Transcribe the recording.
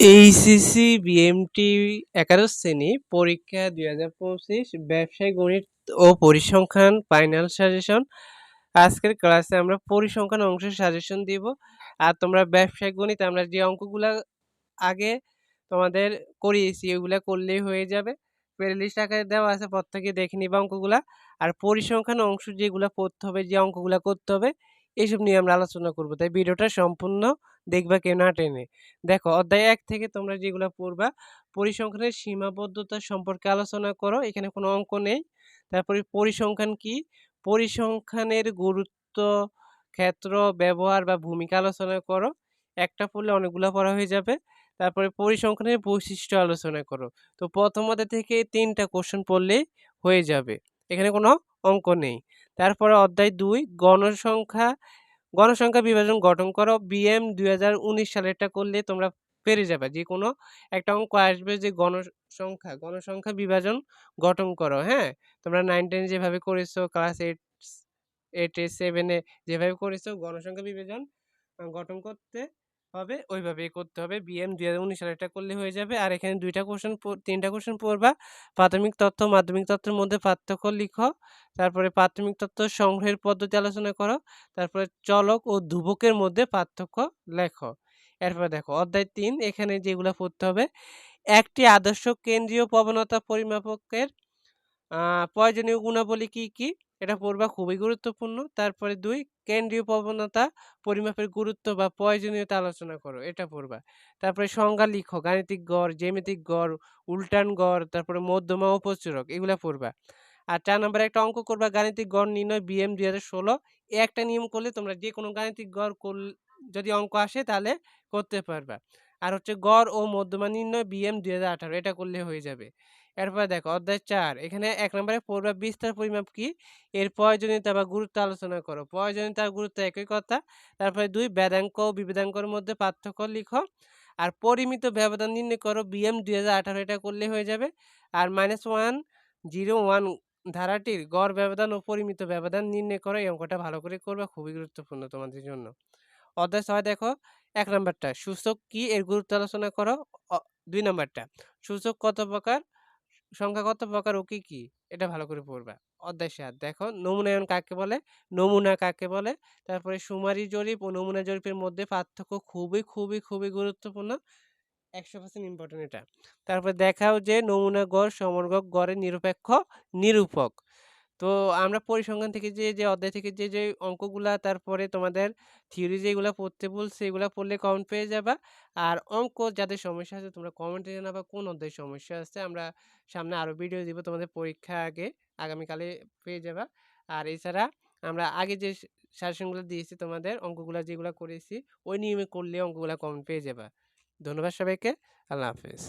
HSC BMT একাদশ শ্রেণি পরীক্ষা দুই হাজার পঁচিশ ব্যবসায় গণিত ও পরিসংখ্যান ফাইনাল সাজেশন। আজকের ক্লাসে আমরা পরিসংখ্যান অংশের সাজেশন দিব। আর তোমরা ব্যবসায় গণিত আমরা যে অঙ্কগুলো আগে তোমাদের করিয়েছি ওইগুলা করলেই হয়ে যাবে। প্লেলিস্ট আকারে দেওয়া আছে, প্রত্যেকে দেখে নিবা অঙ্কগুলা। আর পরিসংখ্যান অংশ যেগুলো পড়তে হবে, যে অঙ্কগুলো করতে হবে এইসব নিয়ে আমরা আলোচনা করব। তাই ভিডিওটা সম্পূর্ণ দেখবা কেউ না টেনে। দেখো, অধ্যায় এক থেকে তোমরা যেগুলো পড়বা, পরিসংখ্যানের সীমাবদ্ধতা সম্পর্কে আলোচনা করো, এখানে কোনো অঙ্ক নেই। তারপরে পরিসংখ্যান কি? পরিসংখ্যানের গুরুত্ব, ক্ষেত্র, ব্যবহার বা ভূমিকা আলোচনা করো। একটা পড়লে অনেকগুলো পড়া হয়ে যাবে। তারপরে পরিসংখ্যানের বৈশিষ্ট্য আলোচনা করো। তো প্রথম অধ্যায় থেকে তিনটা কোশ্চেন পড়লেই হয়ে যাবে। এখানে কোনো অঙ্ক নেই। তারপরে অধ্যায় দুই, গণসংখ্যা গণসংখ্যা বিভাজন গঠন করো। বিএম দুই হাজার উনিশ সালেরটা করলে তোমরা পেরে যাবে। যে কোনো একটা অঙ্ক আসবে যে গণসংখ্যা গণসংখ্যা বিভাজন গঠন করো হ্যাঁ? তোমরা নাইন টেন যেভাবে করেছ ক্লাস এইট এইটে সেভেনে যেভাবে করেছ, গণসংখ্যা বিভাজন গঠন করতে হবে, ওইভাবেই করতে হবে। বিএম দুই হাজার উনিশ সালে এটা করলে হয়ে যাবে। আর এখানে দুইটা কোশ্চেন তিনটা কোশ্চেন পড়বা। প্রাথমিক তথ্য, মাধ্যমিক তথ্যের মধ্যে পার্থক্য লিখো। তারপরে প্রাথমিক তথ্য সংগ্রহের পদ্ধতি আলোচনা করো। তারপরে চলক ও ধুবকের মধ্যে পার্থক্য লেখো। এরপরে দেখো, অধ্যায় তিন, এখানে যেগুলো পড়তে হবে। একটি আদর্শ কেন্দ্রীয় প্রবণতা পরিমাপকের প্রয়োজনীয় গুণাবলী কি কি? এটা পড়বা খুবই গুরুত্বপূর্ণ। তারপরে দুই, কেন্দ্রীয় প্রবণতা, পরিমাপের গুরুত্ব বা প্রয়োজনীয়তা আলোচনা করো, এটা পড়বা। তারপরে সংজ্ঞা লিখো, গাণিতিক গড়, জ্যামিতিক গড়, উল্টান গড়, তারপরে মধ্যমা ও এগুলো পড়বা। আর চার নম্বরে একটা অঙ্ক করবা, গাণিতিক গড় নির্ণয় বিএম দুই হাজার ষোলো। একটা নিয়ম করলে তোমরা যে কোনো গাণিতিক গড় যদি অঙ্ক আসে তাহলে করতে পারবা। আর হচ্ছে গড় ও মধ্যমা নির্ণয় বিএম দুই হাজার আঠারো, এটা করলে হয়ে যাবে। এরপর দেখো অধ্যায় চার, এখানে এক নম্বরে পড়বা বিস্তার পরিমাপ কি? এর প্রয়োজনীয়তা বা গুরুত্ব আলোচনা করো। প্রয়োজনীয়তা গুরুত্ব একই কথা। তারপরে দুই, বেদাঙ্ক ও বিবেদাঙ্কর মধ্যে পার্থক্য লিখো। আর পরিমিত ব্যবধান নির্ণয় করো বিএম দুই হাজার আঠারো, এটা করলে হয়ে যাবে। আর মাইনাস ওয়ান জিরো ওয়ান ধারাটির গড় ব্যবধান ও পরিমিত ব্যবধান নির্ণয় করো, এই অঙ্কটা ভালো করে করবে, খুবই গুরুত্বপূর্ণ তোমাদের জন্য। অধ্যায় ছয় দেখো, এক নম্বরটা, সূচক কি এর গুরুত্ব আলোচনা করো? দুই নম্বরটা, সূচক কত প্রকার? সংখ্যা কত প্রকার? ও কি কি? এটা ভালো করে পড়বা। অধ্যায় সাত, দেখো নমুনায়ন কাকে বলে? নমুনা কাকে বলে? তারপরে সুমারি জরিপ ও নমুনা জরিপের মধ্যে পার্থক্য খুবই খুবই খুবই গুরুত্বপূর্ণ। একশো পার্সেন্ট ইম্পর্টেন্ট এটা। তারপরে দেখাও যে নমুনা গড় সমর্গক গড়ের নিরপেক্ষ, নিরূপক। তো আমরা পরিসংখ্যান থেকে যে যে অধ্যায় থেকে যে যে অঙ্কগুলা, তারপরে তোমাদের থিওরি যেগুলো পড়তে বলছে এগুলো পড়লে কমেন্ট পেয়ে যাবা। আর অঙ্ক যাদের সমস্যা আছে, তোমরা কমেন্টে জানাবা কোন অধ্যায় সমস্যা আছে। আমরা সামনে আরও ভিডিও দিব তোমাদের পরীক্ষা আগে, আগামীকালে পেয়ে যাবা। আর এছাড়া আমরা আগে যে সাজেশনগুলো দিয়েছি তোমাদের, অঙ্কগুলো যেগুলো করেছি, ওই নিয়মে করলে অঙ্কগুলো কমেন্ট পেয়ে যাবা। ধন্যবাদ সবাইকে, আল্লাহ হাফেজ।